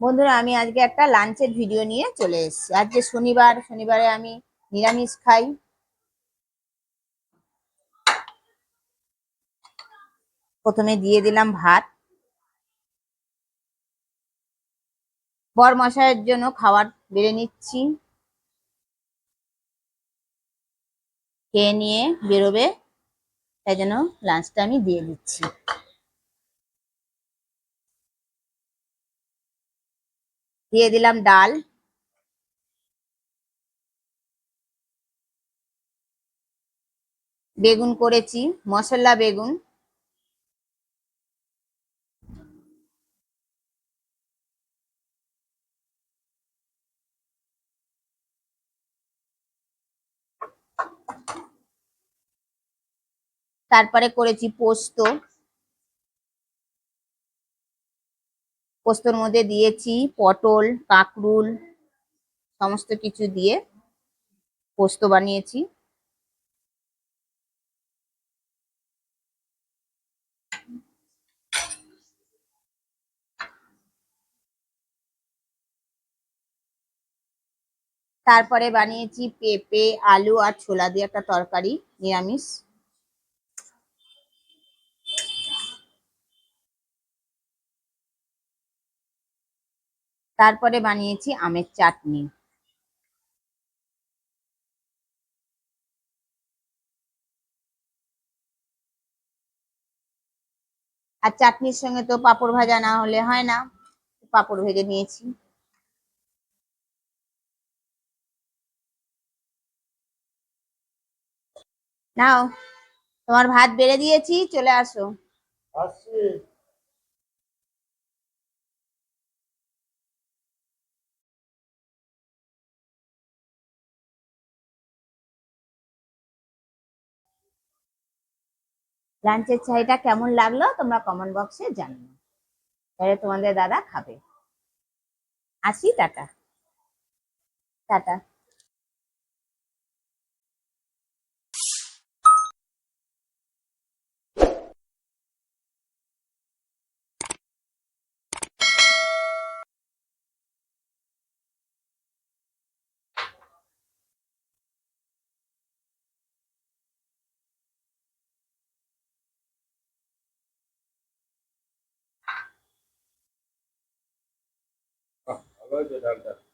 বন্ধুরা, আমি আজকে একটা লাঞ্চের ভিডিও নিয়ে চলে এসেছি। আজকে শনিবার, শনিবারে আমি নিরামিষ খাই। প্রথমে দিয়ে দিলাম ভাত। বর মশাইয়ের জন্য খাবার বেড়ে নিচ্ছি। খেয়ে নিয়ে বেরোবে, তাই জন্য লাঞ্চটা আমি দিয়ে দিচ্ছি। দিয়ে দিলাম ডাল। বেগুন করেছি মশলা বেগুন। তারপরে করেছি পোস্ত। পোস্তর মধ্যে দিয়েছি, পটল, কাঁকরুল, সমস্ত কিছু দিয়ে পোস্ত বানিয়েছি। তারপরে বানিয়েছি পেঁপে, আলু আর ছোলা দিয়ে একটা তরকারি, নিরামিষ। তারপরে বানিয়েছি আমের চাটনি। আর চাটনির সঙ্গে তো পাঁপড় ভাজা না হলে হয় না, পাঁপড় ভেজে নিয়েছি। নাও, তোমার ভাত বেড়ে দিয়েছি, চলে আসো। আসছি। লাঞ্চের চাইটা কেমন লাগল তোমরা কমেন্ট বক্সে জানিও। তাহলে তোমাদের দাদা খাবে। আসি, টাটা। টাটা। आवाज़ डालता है